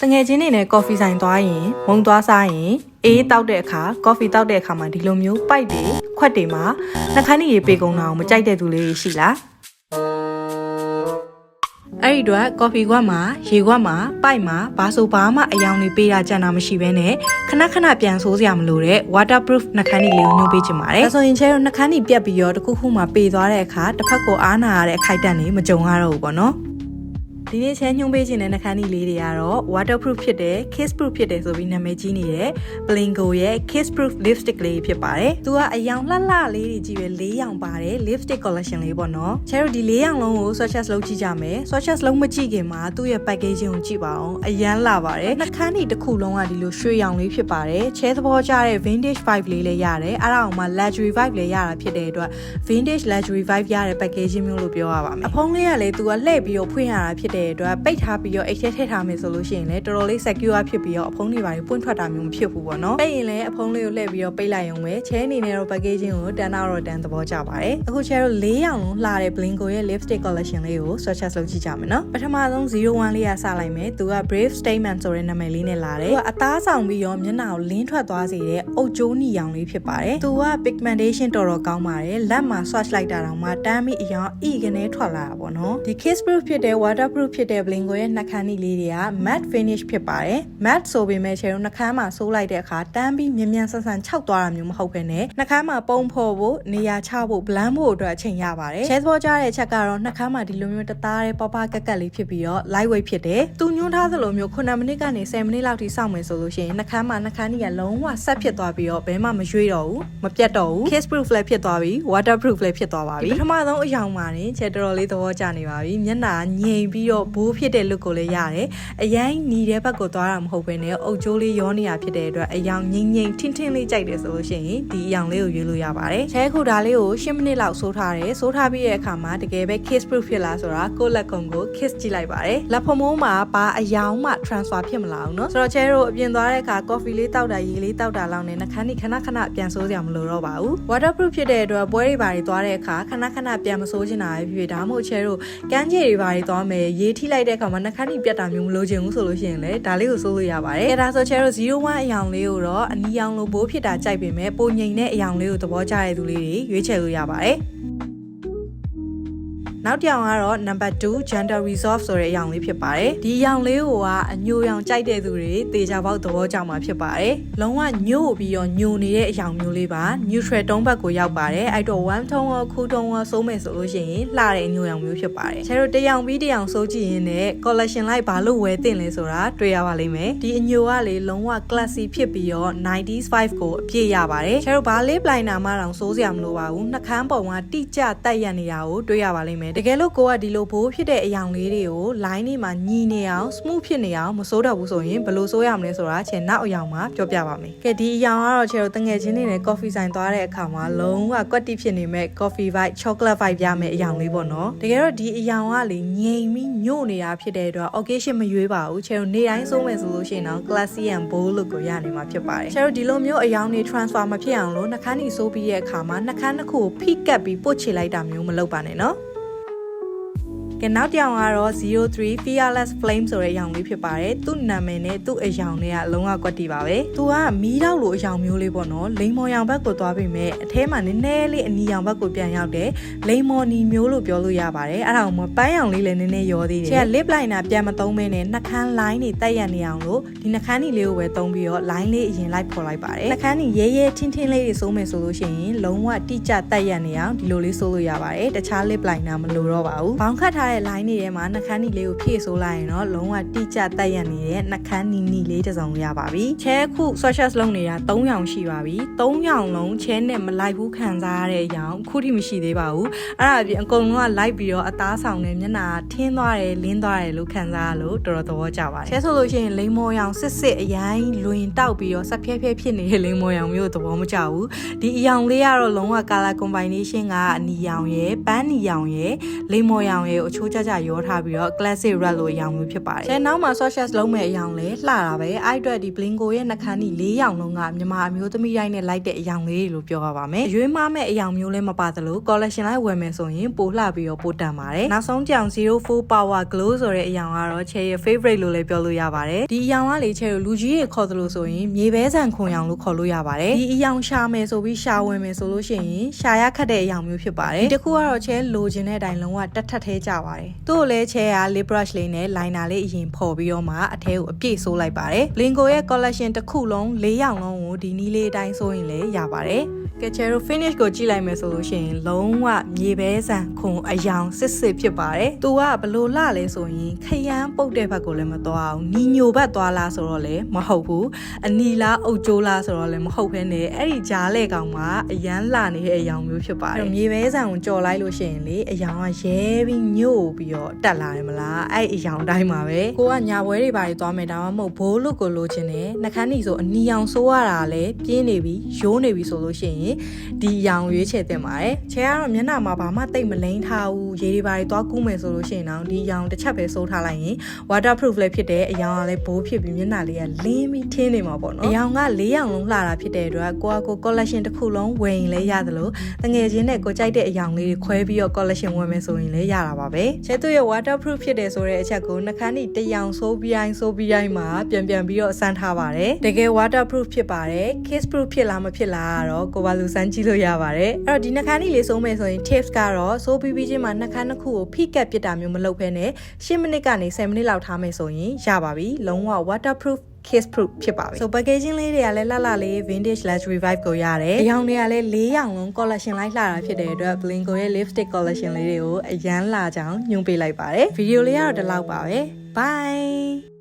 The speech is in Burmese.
တငယ်ချင်းတွေနဲ့ကော်ဖီဆိုင်သွားရင်မုံသွားစားရင်အေးတောက်တဲ့အခါကော်ဖီတောက်တဲ့အခါမှာဒီလိုမျိုးပိုက်တွေခွက်တွေမှာနှခမ်းကြီးရေပေကုန်တာအောင်မကြိုက်တဲ့သူလေးရှိလားအဲ့ဒီတော့ကော်ဖီခွက်မှာရေခွက်မှာပိုက်မှာဘာဆိုဘာမှအယောင်တွေပေးတာကြံတာမရှိဘဲနဲ့ခဏခဏပြန်ဆိုးစရာမလိုတဲ့ waterproof နှခမ်းကြီးလေးကိုညှို့ပေးချင်ပါတယ်ဒါဆိုရင်ချဲတို့နှခမ်းကြီးပြက်ပြီးတော့တစ်ခုခုမှပေသွားတဲ့အခါတစ်ဖက်ကိုအားနာရတဲ့အခိုက်အတန့်တွေမကြုံရတော့ဘူးပေါ့နော် ဒီနေ့ချဲညှုံးပေးခြင်းတဲ့နှခမ်းကြီးလေးတွေကတော့ waterproof ဖြစ်တယ် kiss proof ဖြစ်တယ်ဆိုပြီးနာမည်ကြီးနေတဲ့ Blingo ရဲ့ kiss proof lipstick လေးဖြစ်ပါတယ်။သူကအယောင်လှလှလေးတွေကြီးပဲ၄ရောင်ပါတယ် lipstick collection လေးပေါ့နော်။ချဲတို့ဒီ၄ရောင်လုံးကို swatches လုပ်ကြည့်ကြမယ်။ swatches လုံးမကြည့်ခင်မှာသူ့ရဲ့ packaging ကိုကြည့်ပါအောင်။အရန်လှပါတယ်။နှခမ်းကြီးတစ်ခုလုံးကဒီလိုရွှေရောင်လေးဖြစ်ပါတယ်။ချဲသဘောကျတဲ့ vintage vibe လေးလည်းရတယ်။အဲ့ဒါအောင်မှ luxury vibe လည်းရတာဖြစ်တဲ့အတွက် vintage luxury vibe ရတဲ့ packaging မျိုးလို့ပြောရပါမယ်။အဖုံးလေးကလည်းသူကလှည့်ပြီးတော့ဖွင့်ရတာဖြစ်တဲ့အတွက်ပိတ်ထားပြီးတော့အိတ်ထဲထည့်ထားမယ်ဆိုလို့ရှိရင်လည်းတော်တော်လေး secure ဖြစ်ပြီးတော့အဖုံးတွေပါပွင့်ထွက်တာမျိုးမဖြစ်ဘူးပေါ့နော်။ပိတ်ရင်လည်းအဖုံးလေးကိုလှည့်ပြီးတော့ပိတ်လိုက်ရုံပဲချဲအနေနဲ့တော့ packaging ကိုတန်တော့တော့တန်သဘောကျပါတယ်။အခုချဲတို့၄ရောင်လုံးလှတဲ့ Blinko ရဲ့ lipstick collection လေးကို swatches လုပ်ကြည့်ကြမယ်နော်။ပထမဆုံး01လေးကစလိုက်မယ်။သူက Brave Statement ဆိုတဲ့နာမည်လေးနဲ့လာတယ်။သူကအသားဆောင်ပြီးတော့မျက်နှာကိုလင်းထွက်သွားစေတဲ့အုတ်ကျိုးနီရောင်လေးဖြစ်ပါတယ်။သူက pigmentation တော်တော်ကောင်းပါတယ်။လက်မှာ swatch လိုက်တာတော့မှတမ်းပြီးအရောင်အီကနေထွက်လာတာပေါ့နော်။ဒီ kiss proof ဖြစ်တဲ့ waterproof ဖြစ်တဲ့ Blinko ရဲ့နှာခမ်းနီလေးတွေက matte finish ဖြစ်ပါတယ်။ matte ဆိုပေမဲ့ချေတို့နှာခမ်းမှာဆိုးလိုက်တဲ့အခါတမ်းပြီးမြ мян ဆန်ဆန်ခြောက်သွားတာမျိုးမဟုတ်ဘဲနဲ့နှာခမ်းမှာပုံဖော်ဖို့နေရာချဖို့ blend ဖို့အတွက်အချိန်ရပါတယ်။ chest ပေါ်ကြတဲ့ချက်ကတော့နှာခမ်းမှာဒီလိုမျိုးတသားတဲ့ပပကက်ကက်လေးဖြစ်ပြီးတော့ lightweight ဖြစ်တယ်။သူညွှန်းထားသလိုမျိုး9မိနစ်ကနေ10မိနစ်လောက်ထိစောင့်မယ်ဆိုလို့ရှိရင်နှာခမ်းမှာနှာခမ်းကြီးကလုံးဝဆက်ဖြစ်သွားပြီးတော့ဘဲမှမရွေ့တော့ဘူးမပြတ်တော့ဘူး kiss proof လည်းဖြစ်သွားပြီ waterproof လည်းဖြစ်သွားပါပြီပထမဆုံးအယောင်မှာနေချက်တော်တော်လေးသဘောကျနေပါပြီမျက်နှာငြိမ်ပြီးတော့ ဘိုးဖြစ်တဲ့ look ကိုလည်းရတယ်အရင်ညီတဲ့ဘက်ကိုသွားတာမဟုတ်ဘဲနဲ့အုပ်ကျိုးလေးရောနေတာဖြစ်တဲ့အတွက်အယောင်ငိမ့်ငိမ့်ထင်းထင်းလေးကြိုက်တယ်ဆိုလို့ရှိရင်ဒီအယောင်လေးကိုရွေးလို့ရပါတယ်ချဲခုဒါလေးကို10မိနစ်လောက်ဆိုးထားတယ်ဆိုးထားပြီးတဲ့အခါမှာတကယ်ပဲ kiss proof ဖြစ်လားဆိုတာကိုယ့်လက်ကုံကို kiss ကြည့်လိုက်ပါတယ်လက်ဖမိုးမှာဘာအယောင်မှ transfer ဖြစ်မလာဘူးเนาะဆိုတော့ချဲတို့အပြင်သွားတဲ့အခါ coffee လေးတောက်တာရေလေးတောက်တာလောက်နဲ့နှခမ်းนี่ခဏခဏပြန်ဆိုးစရာမလိုတော့ပါဘူး waterproof ဖြစ်တဲ့အတွက်ပွဲတွေဘာတွေသွားတဲ့အခါခဏခဏပြန်မဆိုးချင်တာပဲဖြစ်ဖြစ်ဒါမှမဟုတ်ချဲတို့ကမ်းခြေတွေဘာတွေသွားမယ်ရေး ေထိလိုက်တဲ့အခါမှာနှခမ်းนี่ပြတ်တာမျိုးမလိုချင်ဘူးဆိုလို့ရှိရင်လည်းဒါလေးကိုဆိုးလို့ရပါတယ်အဲဒါဆိုချဲတို့01အယောင်လေးကိုတော့အနီရောင်လိုဘိုးဖြစ်တာကြိုက်ပေမဲ့ပုံငိမ့်တဲ့အယောင်လေးကိုသဘောကျတဲ့သူလေးတွေရွေးချယ်လို့ရပါတယ် နောက်တစ်ယောင်ကတော့ number 2 gender resolve ဆိုတဲ့အရောင်လေးဖြစ်ပါတယ်ဒီအရောင်လေးကိုကအညိုရောင်ကြိုက်တဲ့သူတွေတေချာပေါက်သဘောကျမှာဖြစ်ပါတယ်လုံးဝညို့ပြီးတော့ညိုနေတဲ့အရောင်မျိုးလေးပါ neutral tone ဘက်ကိုရောက်ပါတယ်အဲ့တော့ one tone ရော cool tone ရောစိုးမယ်ဆိုလို့ရှိရင်လှတဲ့ညိုရောင်မျိုးဖြစ်ပါတယ်ကျတို့တရောင်ပြီးတရောင်စိုးကြည့်ရင်းနဲ့ collection လိုက်ဘာလို့ဝယ်တင်လဲဆိုတာတွေ့ရပါလိမ့်မယ်ဒီအညိုကလေလုံးဝ classy ဖြစ်ပြီးတော့ 90s vibe ကိုအပြည့်ရပါတယ်ကျတို့ဘာလေးပလိုင်နာမှတောင်စိုးစရာမလိုပါဘူးနှကန်းပုံကတိကျတက်ရနေတာကိုတွေ့ရပါလိမ့်မယ်တကယ်လို့ကိုကဒီလိုဘိုးဖြစ်တဲ့အယောင်လေးတွေကို line တွေမှာညီနေအောင် smooth ဖြစ်နေအောင်မစိုးတော့ဘူးဆိုရင်ဘယ်လိုစိုးရမလဲဆိုတာချင်နောက်အယောင်မှာပြောပြပါမယ်ကဲဒီအယောင်ကတော့ချေတို့တငယ်ချင်းတွေနဲ့ coffee ဆိုင်သွားတဲ့အခါမှာလုံးဝကွက်တိဖြစ်နေမဲ့ coffee vibe chocolate vibe ရမယ့်အယောင်လေးပေါ့နော်တကယ်တော့ဒီအယောင်ကလေငြိမ်ပြီးညို့နေတာဖြစ်တဲ့အတွက် occasion မရွေးပါဘူးချေတို့နေတိုင်းစိုးမယ်ဆိုလို့ရှိရင်တော့ classy and bold look ကိုရနေမှာဖြစ်ပါတယ်ချေတို့ဒီလိုမျိုးအယောင်တွေ transfer မဖြစ်အောင်လို့နှခမ်းကြီးစိုးပြီးရဲ့အခါမှာနှခမ်းတစ်ခုကိုဖိကပ်ပြီးပုတ်ချလိုက်တာမျိုးမလုပ်ပါနဲ့နော် ကဲနောက်တစ်ယောင်ကတော့03 Fearless Flame ဆိုတဲ့အယောင်လေးဖြစ်ပါတယ်သူ့နာမည်နဲ့သူ့အယောင်လေးကအလုံးဝကွက်တီပါပဲသူကမီးတောက်လိုအယောင်မျိုးလေးပေါ့နော်လိန်မော်ရောင်ဘက်ကိုသွားပြီးမဲ့အထဲမှာနည်းနည်းလေးအနီရောင်ဘက်ကိုပြန်ရောက်တယ်လိန်မော်နီမျိုးလို့ပြောလို့ရပါတယ်အဲ့ဒါကိုမပန်းရောင်လေးလည်းနည်းနည်းရောသေးတယ်ကျန် lip liner ပြန်မသုံးမဲနဲ့နှခမ်း line တွေတက်ရနေအောင်လို့ဒီနှခမ်းနီလေးကိုပဲသုံးပြီးတော့ line လေးအရင်လိုက်ဖော်လိုက်ပါတယ်နှခမ်းနီရဲရဲထင်းထင်းလေးတွေစိုးမယ်ဆိုလို့ရှိရင်လုံးဝတိကျတက်ရနေအောင်ဒီလိုလေးစိုးလို့ရပါတယ်တခြား lip liner မလိုတော့ပါဘူးဘောင်းခတ်ထားတဲ့ line တွေထဲမှာနှခမ်းနီလေးကိုဖြည့်ဆိုးလိုက်ရင်တော့လုံးဝတိကျတက်ရနေတဲ့နှခမ်းနီနီလေးတစ်စုံရပါပြီချဲခု swatches လုံးနေတာ3ရောင်ရှိပါပြီ3ရောင်လုံးချဲနဲ့မလိုက်ဘူးခံစားရတဲ့အရောင်ခုထိမရှိသေးပါဘူးအဲ့ဒါအပြင်အကုန်လုံးကလိုက်ပြီးတော့အသားဆောင်နေမျက်နှာထင်းသွားတယ်လင်းသွားတယ်လို့ခံစားရလို့တော်တော်သဘောကျပါတယ်ချဲဆိုလို့ရှိရင်လိမ္မော်ရောင်စစ်စစ်အရင်လွင်တောက်ပြီးတော့ဆက်ဖျဲဖျဲဖြစ်နေတဲ့လိမ္မော်ရောင်မျိုးသဘောမကျဘူးဒီအရောင်လေးကတော့လုံးဝ color combination ကအနီရောင်ရယ်ပန်းနီရောင်ရယ်လိမ္မော်ရောင်ရယ်ကိုချိုးကြကြရောထားပြီးတော့ classic red လိုအရောင်မျိုးဖြစ်ပါတယ်။ကျန်နောက်မှာ socials လုံးမဲ့အရောင်လဲလှတာပဲ။အဲ့အတွက်ဒီ blingo ရဲ့နှာခမ်းဒီ၄ရောင်လုံးကမြန်မာအမျိုးသမီးတိုင်းနဲ့လိုက်တဲ့အရောင်လေးတွေလို့ပြောရပါမယ်။အရွေးမမဲ့အရောင်မျိုးလည်းမပါသလို collection လိုက်ဝယ်မယ်ဆိုရင်ပိုလှပြီးတော့ပိုတန်ပါတယ်။နောက်ဆုံးကြောင်04 power glow ဆိုတဲ့အရောင်ကတော့ cherry ရဲ့ favorite လို့လည်းပြောလို့ရပါတယ်။ဒီအရောင်ကလေ cherry လူကြီးတွေခေါ်သလိုဆိုရင်မြေပဲဆန်ခွန်ရောင်လို့ခေါ်လို့ရပါတယ်။ဒီအရောင်ရှာမယ်ဆိုပြီးရှာဝင်မယ်ဆိုလို့ရှိရင်ရှာရခက်တဲ့အရောင်မျိုးဖြစ်ပါတယ်။ဒီတစ်ခုကတော့ cherry လိုချင်တဲ့အတိုင်းလုံးဝတက်ထက်သေးကြပါတယ်။သူ့ကိုလည်း cherry က lip brush လေးနဲ့ liner လေးအရင်ဖော်ပြီးတော့မှအထဲကိုအပြည့်ဆိုးလိုက်ပါတယ်။ Blingo ရဲ့ collection တစ်ခုလုံး၄ရောင်လုံးကိုဒီနီးလေးအတိုင်းဆိုရင်လည်းရပါတယ်။ကဲချယ်ရို finish ကိုကြည့်လိုက်မယ်ဆိုလို့ရှိရင်လုံးဝမြေပဲဆန်ခွန်အယောင်စစ်စစ်ဖြစ်ပါတယ်။သူကဘလို့လှလဲဆိုရင်ခရမ်းပုတ်တဲ့ဘက်ကိုလည်းမသွားအောင်နီညိုဘက်သွားလားဆိုတော့လည်းမဟုတ်ဘူး။အနီလားအုတ်ကျိုးလားဆိုတော့လည်းမဟုတ်ဘဲနဲ့အဲ့ဒီကြားလေကောင်မှာအရန်လှနေတဲ့အယောင်မျိုးဖြစ်ပါတယ်။မြေပဲဆန်ကိုကြော်လိုက်လို့ရှိရင်လေအယောင်ကရဲပြီးညို့ပြီးတော့တက်လာတယ်မလား။အဲ့အယောင်တိုင်းပါပဲ။ကိုကညာပွဲတွေပါတွေသွားမယ်ဒါမှမဟုတ်ဘိုးလုတ်ကိုလိုချင်တယ်။နှခမ်းနီဆိုအနီအောင်ဆိုးရတာလည်းပြင်းနေပြီရိုးနေပြီဆိုလို့ရှိရင်ဒီရောင်ရွေးချယ်တင်ပါတယ်။ချဲကတော့မျက်နှာမှာဘာမှတိတ်မလိမ့်ထားဘူး။ရေတွေပါတွေသွားကူးမယ်ဆိုလို့ရှိရင်တော့ဒီရောင်တစ်ချက်ပဲစိုးထားလိုက်ရင် waterproof လည်းဖြစ်တယ်အရောင်ကလည်းဘိုးဖြစ်ပြီးမျက်နှာလေးကလင်းပြီးထင်းနေမှာပေါ့နော်။အရောင်က၄ရောင်လုံးလှတာဖြစ်တဲ့အတွက်ကိုကကို collection တစ်ခုလုံးဝယ်ရင်လည်းရသလိုတငယ်ချင်းနဲ့ကိုကြိုက်တဲ့အရောင်လေးတွေခွဲပြီးတော့ collection ဝယ်မယ်ဆိုရင်လည်းရတာပါပဲ။ချဲသူရဲ့ waterproof ဖြစ်တယ်ဆိုတဲ့အချက်ကိုနှခမ်းနီတရောင်ဆိုးပြီးတိုင်းဆိုးပြီးတိုင်းမှာပြန်ပြန်ပြီးတော့အစမ်းထားပါတယ်။တကယ် waterproof ဖြစ်ပါတယ်။ case proof ဖြစ်လားမဖြစ်လားကတော့ကိုပါလူစမ်းကြည့်လို့ရပါတယ်။အဲ့တော့ဒီနှခမ်းနီလေးဆုံးမယ်ဆိုရင် tips ကတော့ဆိုးပြီးပြီးချင်းမှာနှခမ်းတစ်ခုကိုဖိကက်ပစ်တာမျိုးမလုပ်ဘဲနဲ့10မိနစ်ကနေ10မိနစ်လောက်ထားမယ်ဆိုရင်ရပါပြီ။လုံးဝ waterproof case proof ဖြစ်ပါပြီ။ so packaging လေးတွေကလည်းလှလှလေး vintage luxury vibe ကိုရတယ်။အရောင်တွေကလည်း၄ရောင်လုံး collection လိုက်လှတာဖြစ်တဲ့အတွက် Blingo ရဲ့ lipstick collection လေးတွေကိုအရန်လာကြောင်းညွှန်ပေးလိုက်ပါတယ်။ဗီဒီယိုလေးကတော့ဒီလောက်ပါပဲ။ bye